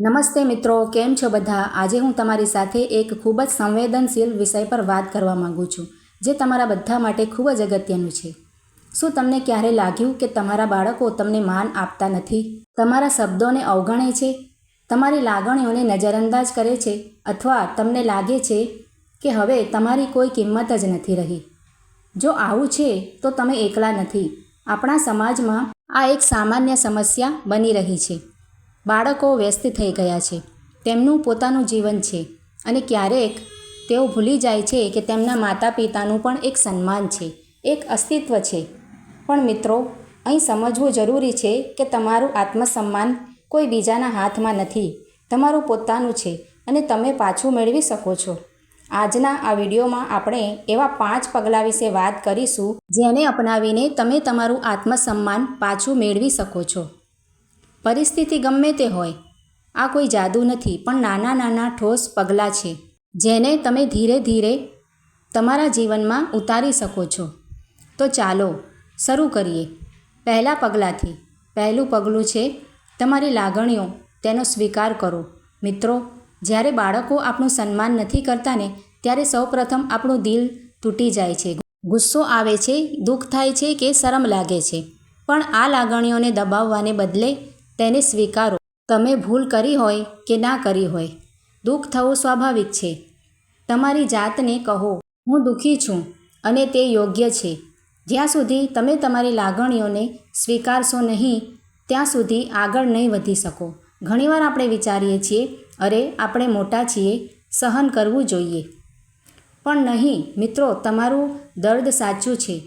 નમસ્તે મિત્રો, કેમ છો બધા? આજે હું તમારી સાથે એક ખૂબ જ સંવેદનશીલ વિષય પર વાત કરવા માગું છું, જે તમારા બધા માટે ખૂબ જ અગત્યનું છે. શું તમને ક્યારે લાગ્યું કે તમારા બાળકો તમને માન આપતા નથી? તમારા શબ્દોને અવગણે છે? તમારી લાગણીઓને નજરઅંદાજ કરે છે? અથવા તમને લાગે છે કે હવે તમારી કોઈ કિંમત જ નથી રહી? જો આવું છે, તો તમે એકલા નથી. આપણા સમાજમાં આ એક સામાન્ય સમસ્યા બની રહી છે. બાળકો વ્યસ્ત થઈ ગયા છે. તેમનું પોતાનું જીવન છે અને ક્યારેક તેઓ ભૂલી જાય છે કે તેમના માતા પિતાનું પણ એક સન્માન છે, એક અસ્તિત્વ છે. પણ મિત્રો, અહીં સમજવું જરૂરી છે કે તમારું આત્મસન્માન કોઈ બીજાના હાથમાં નથી. તમારું પોતાનું છે અને તમે પાછું મેળવી શકો છો. આજના આ વિડીયોમાં આપણે એવા પાંચ પગલાં વિશે વાત કરીશું જેને અપનાવીને તમે તમારું આત્મસન્માન પાછું મેળવી શકો છો. પરિસ્થિતિ ગમે તે હોય, આ કોઈ જાદુ નથી, પણ નાના નાના ઠોસ પગલાં છે, જેને તમે ધીરે ધીરે તમારા જીવનમાં ઉતારી શકો છો. તો ચાલો, શરૂ કરીએ. પહેલાં પગલાંથી, પહેલું પગલું છે, તમારી લાગણીઓ, તેનો સ્વીકાર કરો. મિત્રો, જ્યારે બાળકો આપણું સન્માન નથી કરતા ને, ત્યારે સૌપ્રથમ આપણું દિલ તૂટી જાય છે. ગુસ્સો આવે છે, દુઃખ થાય છે કે શરમ લાગે છે. પણ આ લાગણીઓને દબાવવાને બદલે તેને સ્વીકારો. તમે ભૂલ કરી હોય કે ના કરી હોય, દુઃખ થવું સ્વાભાવિક છે. તમારી જાતને કહો, હું દુઃખી છું અને તે યોગ્ય છે. જ્યાં સુધી તમે તમારી લાગણીઓને સ્વીકારશો નહીં, ત્યાં સુધી આગળ નહીં વધી શકો. ઘણીવાર આપણે વિચારીએ છીએ, અરે, આપણે મોટા છીએ, સહન કરવું જોઈએ. પણ નહીં, મિત્રો, તમારું દર્દ સાચું છે.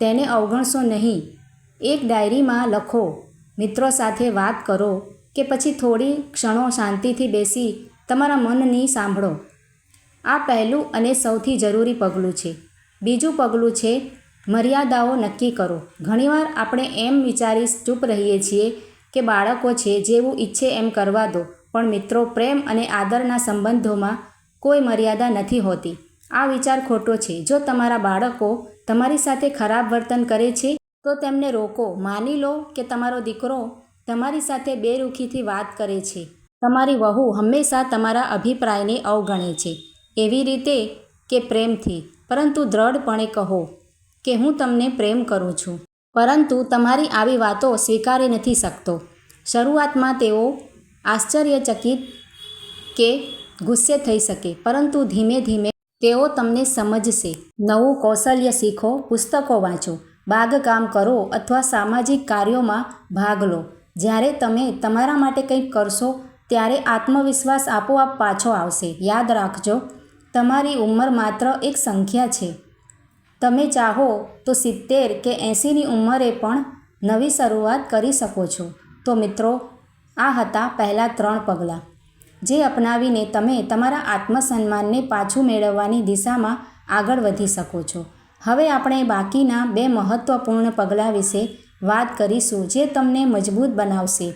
તેને અવગણશો નહીં. એક ડાયરીમાં લખો મિત્રો સાથે વાત કરો કે પછી થોડી ક્ષણો શાંતિથી બેસી તમારા મનની સાંભળો. આ પહેલું અને સૌથી જરૂરી પગલું છે. બીજું પગલું છે, મર્યાદાઓ નક્કી કરો. ઘણીવાર આપણે એમ વિચારી ચૂપ રહીએ છીએ કે બાળકો છે જેવું ઈચ્છે એમ કરવા દો, પણ મિત્રો પ્રેમ અને આદરના સંબંધોમાં કોઈ મર્યાદા નથી હોતી. આ વિચાર ખોટો છે. જો તમારા બાળકો તમારી સાથે ખરાબ વર્તન કરે છે તો તેમને રોકો. માની લો કે તમારો દીકરો તમારી સાથે બેરુખીથી વાત કરે છે. તમારી વહુ હંમેશા તમારા અભિપ્રાયને અવગણે છે. એવી રીતે કે પ્રેમથી. પરંતુ દ્રઢપણે કહો કે હું તમને પ્રેમ કરું છું. પરંતુ તમારી આવી વાતો સ્વીકારી નથી શકતો. શરૂઆતમાં તેઓ આશ્ચર્યચકિત કે ગુસ્સે થઈ શકે. પરંતુ ધીમે ધીમે તેઓ તમને સમજશે. નવું કૌશલ્ય શીખો, પુસ્તકો વાંચો. બાગકામ કરો અથવા સામાજિક કાર્યોમાં ભાગ લો. જ્યારે તમે તમારા માટે કંઈક કરશો, ત્યારે આત્મવિશ્વાસ આપોઆપ પાછો આવશે. યાદ રાખજો, તમારી ઉંમર માત્ર એક સંખ્યા છે. તમે ચાહો તો સિત્તેર કે એંસીની ઉંમરે પણ નવી શરૂઆત કરી શકો છો. તો મિત્રો, આ હતા પહેલાં ત્રણ પગલાં. જે અપનાવીને તમે તમારા આત્મસન્માનને પાછું મેળવવાની દિશામાં આગળ વધી શકો છો. હવે આપણે બાકીના બે મહત્ત્વપૂર્ણ પગલાં વિશે વાત કરીશું જે તમને મજબૂત બનાવશે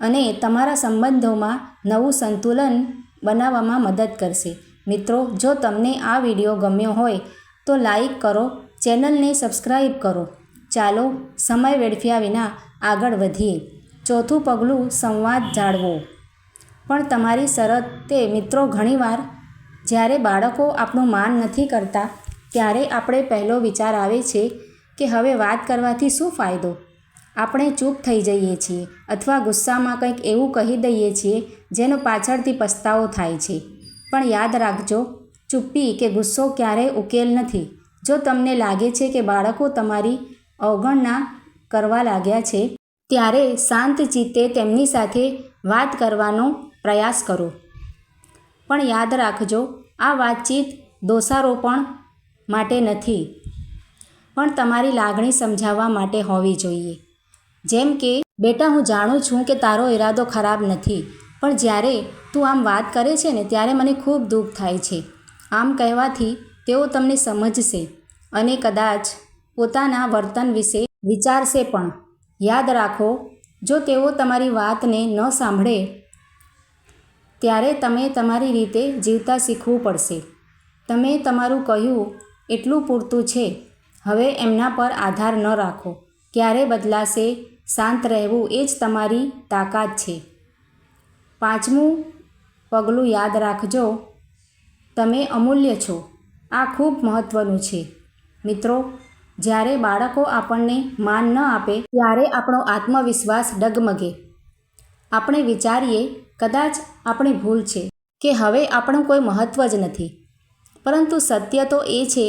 અને તમારા સંબંધોમાં નવું સંતુલન બનાવવામાં મદદ કરશે. મિત્રો, જો તમને આ વીડિયો ગમ્યો હોય તો લાઈક કરો, ચેનલને સબસ્ક્રાઈબ કરો. ચાલો, સમય વેડફ્યા વિના આગળ વધીએ. ચોથું પગલું, સંવાદ જાળવો. પણ તમારી શરત તે મિત્રો ઘણીવાર જ્યારે બાળકો આપણું માન નથી કરતા ત્યારે આપણે પહેલો વિચાર આવે છે કે હવે વાત કરવાથી શું ફાયદો? આપણે ચૂપ થઈ જઈએ છીએ અથવા ગુસ્સામાં કંઈક એવું કહી દઈએ છીએ જેનો પાછળથી પસ્તાવો થાય છે. પણ યાદ રાખજો, ચૂપ્પી કે ગુસ્સો ક્યારેય ઉકેલ નથી. જો તમને લાગે છે કે બાળકો તમારી અવગણના કરવા લાગ્યા છે, ત્યારે શાંત ચિત્તે તેમની સાથે વાત કરવાનો પ્રયાસ કરો. પણ યાદ રાખજો, આ વાતચીત દોષારોપણ માટે નથી. પણ તમારી લાગણી સમજાવવા માટે હોવી જોઈએ. જેમ કે, બેટા, હું જાણું છું કે તારો ઈરાદો ખરાબ નથી, પણ જ્યારે તું આમ વાત કરે છે ને, ત્યારે મને ખૂબ દુઃખ થાય છે. આમ કહેવાથી તેઓ તમને સમજશે અને કદાચ પોતાના વર્તન વિશે વિચારશે પણ. યાદ રાખો, જો તેઓ તમારી વાતને ન સાંભળે, ત્યારે તમે તમારી રીતે જીવતા શીખવું પડશે. તમે તમારું કહ્યું એટલું પૂરતું છે. હવે એમના પર આધાર ન રાખો. ક્યારે બદલાશે? શાંત રહેવું એ જ તમારી તાકાત છે. પાંચમું, પગલું યાદ રાખજો. તમે અમૂલ્ય છો. આ ખૂબ મહત્ત્વનું છે. મિત્રો, જ્યારે બાળકો આપણને માન ન આપે, ત્યારે આપણો આત્મવિશ્વાસ ડગમગે. આપણે વિચારીએ, કદાચ આપણી ભૂલ છે કે હવે આપણું કોઈ મહત્ત્વ જ નથી. પરંતુ સત્ય તો એ છે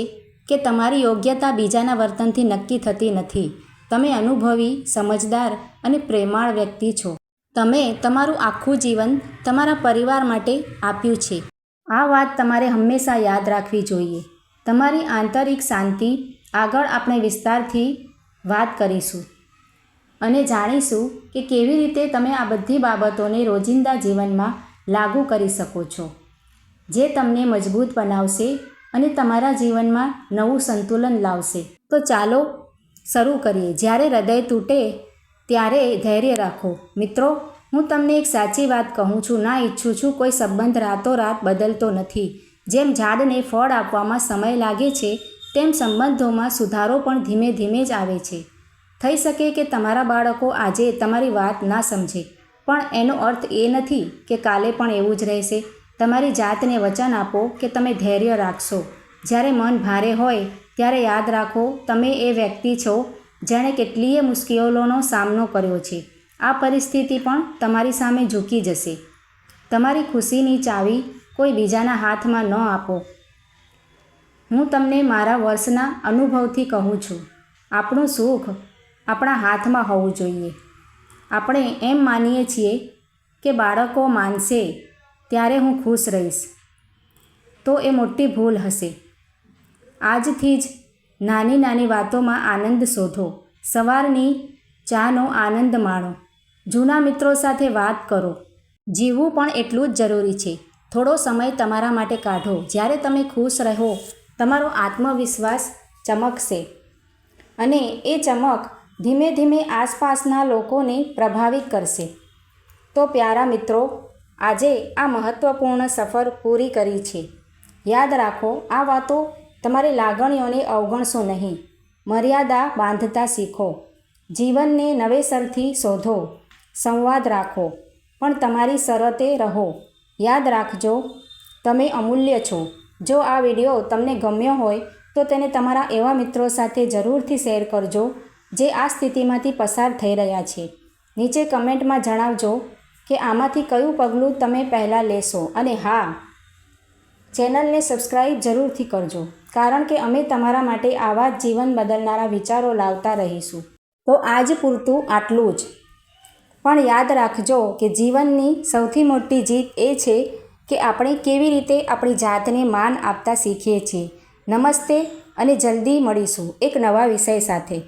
કે તમારી યોગ્યતા બીજાના વર્તનથી નક્કી થતી નથી. તમે અનુભવી, સમજદાર અને પ્રેમાળ વ્યક્તિ છો. તમે તમારું આખું જીવન તમારા પરિવાર માટે આપ્યું છે. આ વાત તમારે હંમેશા યાદ રાખવી જોઈએ. તમારી આંતરિક શાંતિ આગળ આપણે વિસ્તારથી વાત કરીશું અને જાણીશું કે કેવી રીતે તમે આ બધી બાબતોને રોજિંદા જીવનમાં લાગુ કરી શકો છો. જે તમને મજબૂત બનાવશે અને તમારા જીવનમાં નવું સંતુલન લાવશે. તો ચાલો શરૂ કરીએ. જ્યારે હૃદય તૂટે ત્યારે ધૈર્ય રાખો. મિત્રો, હું તમને એક સાચી વાત કહું છું. ના ઈચ્છું છું કોઈ સંબંધ રાતોરાત બદલતો નથી. જેમ ઝાડને ફળ આપવામાં સમય લાગે છે, તેમ સંબંધોમાં સુધારો પણ ધીમે ધીમે જ આવે છે. થઈ શકે કે તમારા બાળકો આજે તમારી વાત ના સમજે, પણ એનો અર્થ એ નથી કે કાલે પણ એવું જ રહેશે. તમારી જાતને વચન આપો કે તમે ધૈર્ય રાખશો. જ્યારે મન ભારે હોય, ત્યારે યાદ રાખો, તમે એ વ્યક્તિ છો જેણે કેટલીય મુશ્કેલીઓનો સામનો કર્યો છે. આ પરિસ્થિતિ પણ તમારી સામે ઝૂકી જશે. તમારી ખુશીની ચાવી કોઈ બીજાના હાથમાં ન આપો. હું તમને મારા વર્ષના અનુભવથી કહું છું. આપણું સુખ આપણા હાથમાં હોવું જોઈએ. આપણે એમ માનીએ છીએ કે બાળકો માનશે ત્યારે હું ખુશ રહીશ. તો એ મોટી ભૂલ હશે. આજથી જ નાની નાની વાતોમાં આનંદ શોધો. સવારની ચાનો આનંદ માણો. જૂના મિત્રો સાથે વાત કરો. જીવવું પણ એટલું જ જરૂરી છે. થોડો સમય તમારા માટે કાઢો. જ્યારે તમે ખુશ રહો, તમારો આત્મવિશ્વાસ ચમકશે. અને એ ચમક ધીમે ધીમે આસપાસના લોકોને પ્રભાવિત કરશે. તો પ્યારા મિત્રો આજે આ મહત્ત્વપૂર્ણ સફર પૂરી કરી છે. યાદ રાખો, આ વાતો તમારી લાગણીઓને અવગણશો નહીં. મર્યાદા બાંધતા શીખો. જીવનને નવેસરથી શોધો. સંવાદ રાખો. પણ તમારી શરતે રહો. યાદ રાખજો, તમે અમૂલ્ય છો. જો આ વીડિયો તમને ગમ્યો હોય, તો તેને તમારા એવા મિત્રો સાથે જરૂરથી શેર કરજો, જે આ સ્થિતિમાંથી પસાર થઈ રહ્યા છે. નીચે કમેન્ટમાં જણાવજો કે આમાંથી કયું પગલું તમે પહેલાં લેશો? અને હા, ચેનલને સબસ્ક્રાઈબ જરૂરથી કરજો, કારણ કે અમે તમારા માટે આવા જ જીવન બદલનારા વિચારો લાવતા રહીશું. તો આજ પૂરતું આટલું જ. પણ યાદ રાખજો કે જીવનની સૌથી મોટી જીત એ છે કે આપણે કેવી રીતે આપણી જાતને માન આપતા શીખીએ છીએ. નમસ્તે અને જલ્દી મળીશું એક નવા વિષય સાથે.